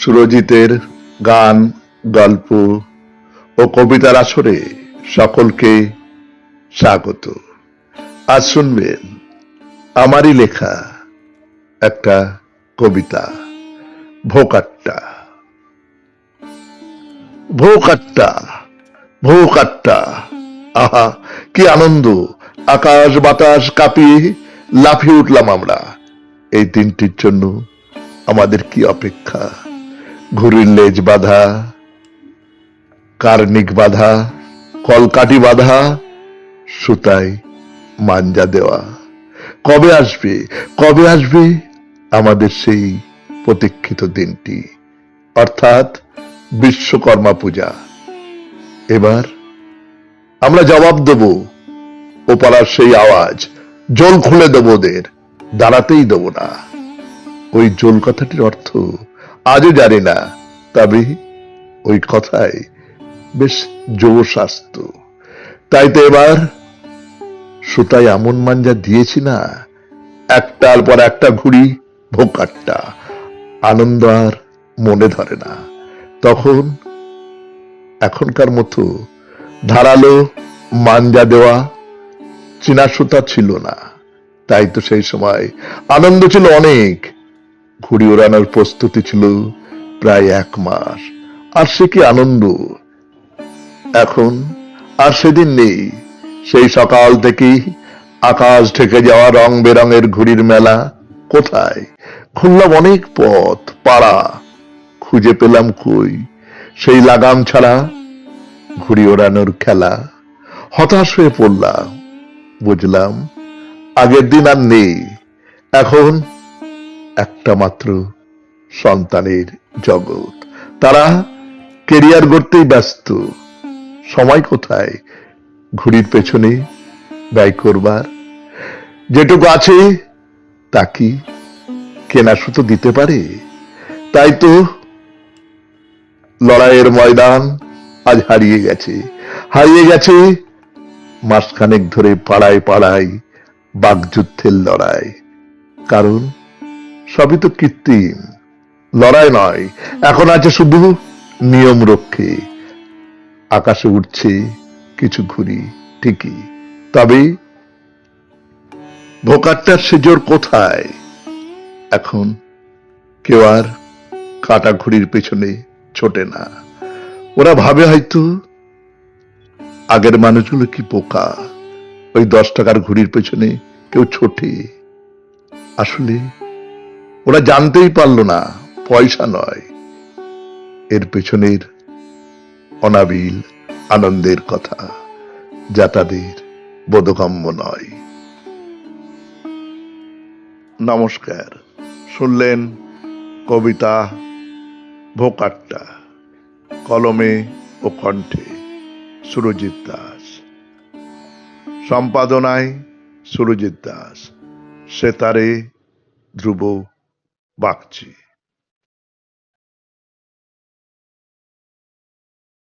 সুরজিতের গান, গল্প ও কবিতার আসরে সকলকে স্বাগত। আজ শুনবেন আমারই লেখা একটা কবিতা, ভোকাট্টা। ভোকাট্টা ভোকাট্টা, আহা, কি আনন্দ, আকাশ বাতাস কাঁপিয়ে লাফিয়ে উঠলাম আমরা। এই দিনটির জন্য আমাদের কি অপেক্ষা? ঘুড়ির লেজ বাঁধা, কার্নিক বাঁধা কলকাটি বাঁধা, সুতায় মাঞ্জা দেওয়া। কবে আসবে কবে আসবে আমাদের সেই প্রতীক্ষিত দিনটি? অর্থাৎ বিশ্বকর্মা পূজা। এবার আমরা জবাব দেব ও পাড়ার সেই আওয়াজ। জল খুলে দেবো ওদের, দাঁড়াতেই দেব না। ওই জল কথাটির অর্থ আজও জানি না, তবে ওই কথায় বেশ আসত তাই তো এবার সুতায় এমন মাঞ্জা দিয়েছি না, একটার পর একটা ঘুড়ি, ভোকাটটা, আনন্দ আর মনে ধরে না। তখন এখনকার মতো ধারালো মাঞ্জা দেওয়া চীনা সুতা ছিল না, তাই তো সেই সময় আনন্দ ছিল অনেক। ঘুড়ি ওড়ানোর প্রস্তুতি ছিল প্রায় এক মাস। আর সে কি আনন্দ? এখন আর সেদিন নেই। সেই সকাল থেকেই আকাশ ঢেকে যাওয়া রং বেরঙের ঘুড়ির মেলা কোথায়? খুললাম অনেক পথ, পাড়া। খুঁজে পেলাম কই? সেই লাগাম ছাড়া ঘুড়ি ওড়ানোর খেলা। হতাশ হয়ে পড়লাম। বুঝলাম আগের দিন আর নেই। এখন একটা মাত্র সন্তানের জগৎ। তারা কেরিয়ার গড়তেই ব্যস্ত। সময় কোথায়? ঘুড়ির পেছনে ব্যয় করবার। যেটুকু আছে, তা কি কেনা সুতো দিতে পারে? তাই তো লড়াইয়ের ময়দান আজ হারিয়ে গেছে। হারিয়ে গেছে মাসখানেক ধরে পাড়ায় পাড়ায় বাগযুদ্ধের লড়াই। কারণ সবই তো কৃত্রিম। লড়াই নয়। এখন আছে শুধু নিয়ম রক্ষে আকাশে উঠছে কিছু ঘুড়ি ঠিকই। তবে ভোকারটার সেজোর কোথায়? এখন কেউ আর কাটা ঘুড়ির পেছনে ছোটে না। ওরা ভাবে হয়তো আগের মানুষগুলো কি পোকা। ওই দশ টাকার ঘুড়ির পেছনে কেউ ছোটে। আসলে ওরা জানতেই পারল না, পয়সা নয়। এর পেছনের অনাবিল আনন্দের কথা, যা তাদের বোধগম্য নয়। নমস্কার, শুনলেন কবিতা ভোকাট্টা, কলমে ও কণ্ঠে সুরজিৎ দাস। সম্পাদনায় সুরজিৎ দাস, সেতারে ধ্রুব Bhakti.